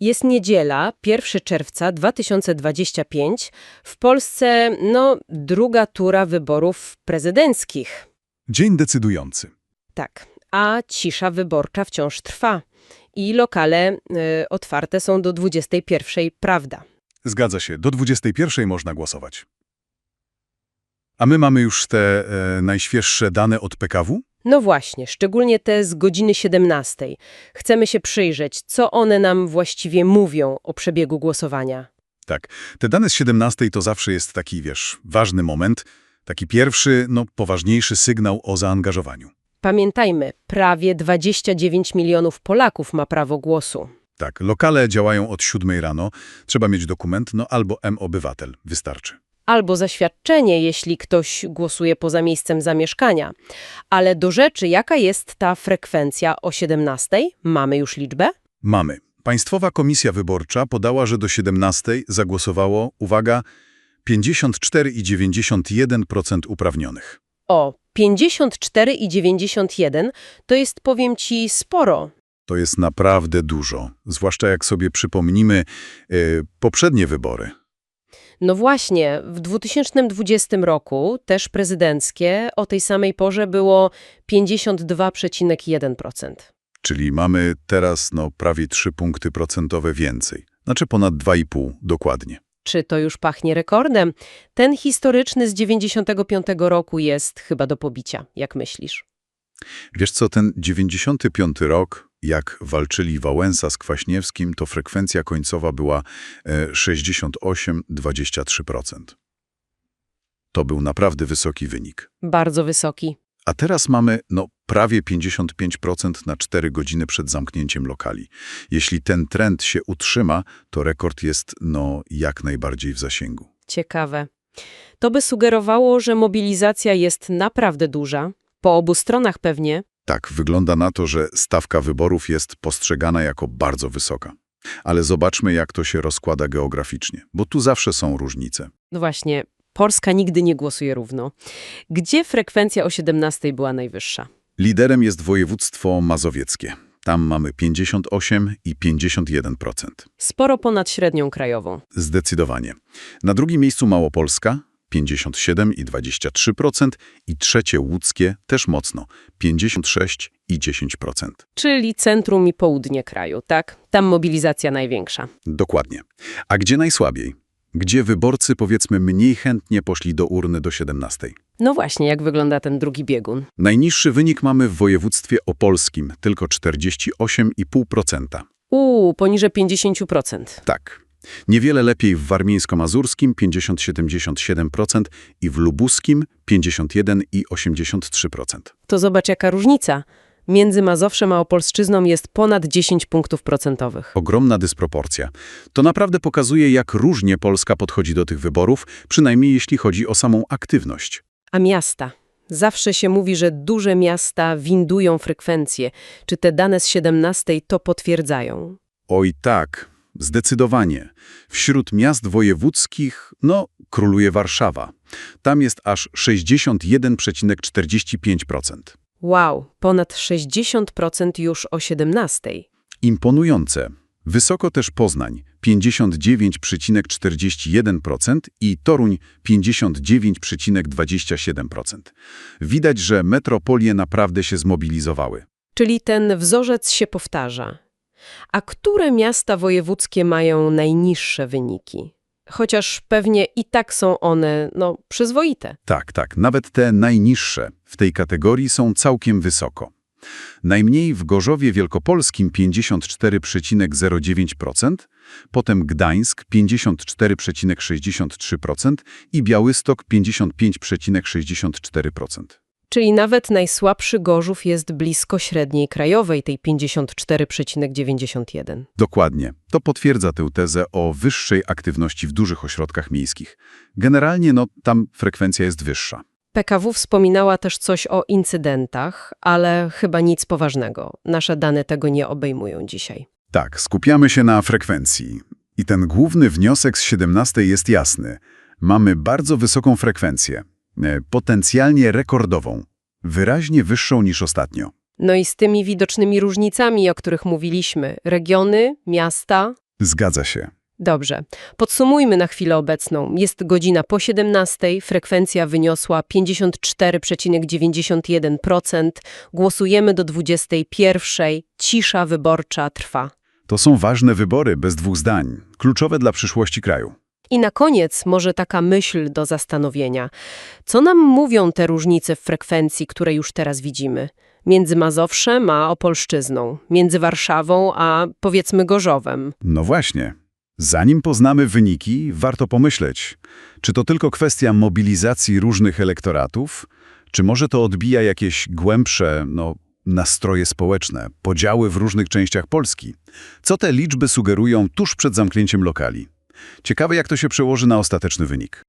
Jest niedziela, 1 czerwca 2025. W Polsce, no, druga tura wyborów prezydenckich. Dzień decydujący. Tak, a cisza wyborcza wciąż trwa. I lokale y, otwarte są do 21, prawda? Zgadza się, do 21 można głosować. A my mamy już te e, najświeższe dane od PKW? No właśnie, szczególnie te z godziny 17. Chcemy się przyjrzeć, co one nam właściwie mówią o przebiegu głosowania. Tak. Te dane z 17 to zawsze jest taki, wiesz, ważny moment, taki pierwszy, no poważniejszy sygnał o zaangażowaniu. Pamiętajmy, prawie 29 milionów Polaków ma prawo głosu. Tak, lokale działają od 7 rano, trzeba mieć dokument, no albo M-Obywatel, wystarczy. Albo zaświadczenie, jeśli ktoś głosuje poza miejscem zamieszkania. Ale do rzeczy, jaka jest ta frekwencja o 17? Mamy już liczbę? Mamy. Państwowa Komisja Wyborcza podała, że do 17 zagłosowało, uwaga, 54,91% uprawnionych. O, 54,91 to jest, powiem ci, sporo. To jest naprawdę dużo, zwłaszcza jak sobie przypomnimy e, poprzednie wybory. No właśnie, w 2020 roku, też prezydenckie, o tej samej porze było 52,1%. Czyli mamy teraz no, prawie 3 punkty procentowe więcej. Znaczy ponad 2,5 dokładnie. Czy to już pachnie rekordem? Ten historyczny z 95 roku jest chyba do pobicia, jak myślisz? Wiesz co, ten 95 rok, jak walczyli Wałęsa z Kwaśniewskim, to frekwencja końcowa była e, 68,23%. To był naprawdę wysoki wynik. Bardzo wysoki. A teraz mamy no, prawie 55% na 4 godziny przed zamknięciem lokali. Jeśli ten trend się utrzyma, to rekord jest no, jak najbardziej w zasięgu. Ciekawe. To by sugerowało, że mobilizacja jest naprawdę duża. Po obu stronach pewnie. Tak, wygląda na to, że stawka wyborów jest postrzegana jako bardzo wysoka. Ale zobaczmy, jak to się rozkłada geograficznie, bo tu zawsze są różnice. No właśnie, Polska nigdy nie głosuje równo. Gdzie frekwencja o 17 była najwyższa? Liderem jest województwo mazowieckie. Tam mamy 58 i 51%. Sporo ponad średnią krajową. Zdecydowanie. Na drugim miejscu Małopolska 57 i 23% i trzecie łódzkie też mocno 56 i 10%. Czyli centrum i południe kraju, tak? Tam mobilizacja największa. Dokładnie. A gdzie najsłabiej? Gdzie wyborcy powiedzmy mniej chętnie poszli do urny do 17? No właśnie, jak wygląda ten drugi biegun? Najniższy wynik mamy w województwie opolskim, tylko 48,5%. Uuu, poniżej 50%. Tak. Niewiele lepiej w warmińsko-mazurskim 50,77% i w lubuskim 51,83%. To zobacz jaka różnica. Między Mazowszem a Opolszczyzną jest ponad 10 punktów procentowych. Ogromna dysproporcja. To naprawdę pokazuje, jak różnie Polska podchodzi do tych wyborów, przynajmniej jeśli chodzi o samą aktywność. A miasta? Zawsze się mówi, że duże miasta windują frekwencję. Czy te dane z 17 to potwierdzają? Oj tak, zdecydowanie. Wśród miast wojewódzkich, no, króluje Warszawa. Tam jest aż 61,45%. Wow, ponad 60% już o 17. Imponujące. Wysoko też Poznań 59,41% i Toruń 59,27%. Widać, że metropolie naprawdę się zmobilizowały. Czyli ten wzorzec się powtarza. A które miasta wojewódzkie mają najniższe wyniki? Chociaż pewnie i tak są one, no, przyzwoite. Tak, tak, nawet te najniższe w tej kategorii są całkiem wysoko. Najmniej w Gorzowie Wielkopolskim 54,09%, potem Gdańsk 54,63% i Białystok 55,64%. Czyli nawet najsłabszy Gorzów jest blisko średniej krajowej, tej 54,91. Dokładnie. To potwierdza tę tezę o wyższej aktywności w dużych ośrodkach miejskich. Generalnie no, tam frekwencja jest wyższa. PKW wspominała też coś o incydentach, ale chyba nic poważnego. Nasze dane tego nie obejmują dzisiaj. Tak, skupiamy się na frekwencji. I ten główny wniosek z 17 jest jasny. Mamy bardzo wysoką frekwencję, potencjalnie rekordową, wyraźnie wyższą niż ostatnio. No i z tymi widocznymi różnicami, o których mówiliśmy. Regiony, miasta, Zgadza się. Dobrze. Podsumujmy na chwilę obecną. Jest godzina po 17, frekwencja wyniosła 54,91%. Głosujemy do 21. Cisza wyborcza trwa. To są ważne wybory, bez dwóch zdań, kluczowe dla przyszłości kraju. I na koniec może taka myśl do zastanowienia. Co nam mówią te różnice w frekwencji, które już teraz widzimy? Między Mazowszem a Opolszczyzną, między Warszawą a powiedzmy Gorzowem. No właśnie. Zanim poznamy wyniki, warto pomyśleć, czy to tylko kwestia mobilizacji różnych elektoratów, czy może to odbija jakieś głębsze, no, nastroje społeczne, podziały w różnych częściach Polski. Co te liczby sugerują tuż przed zamknięciem lokali? Ciekawe, jak to się przełoży na ostateczny wynik.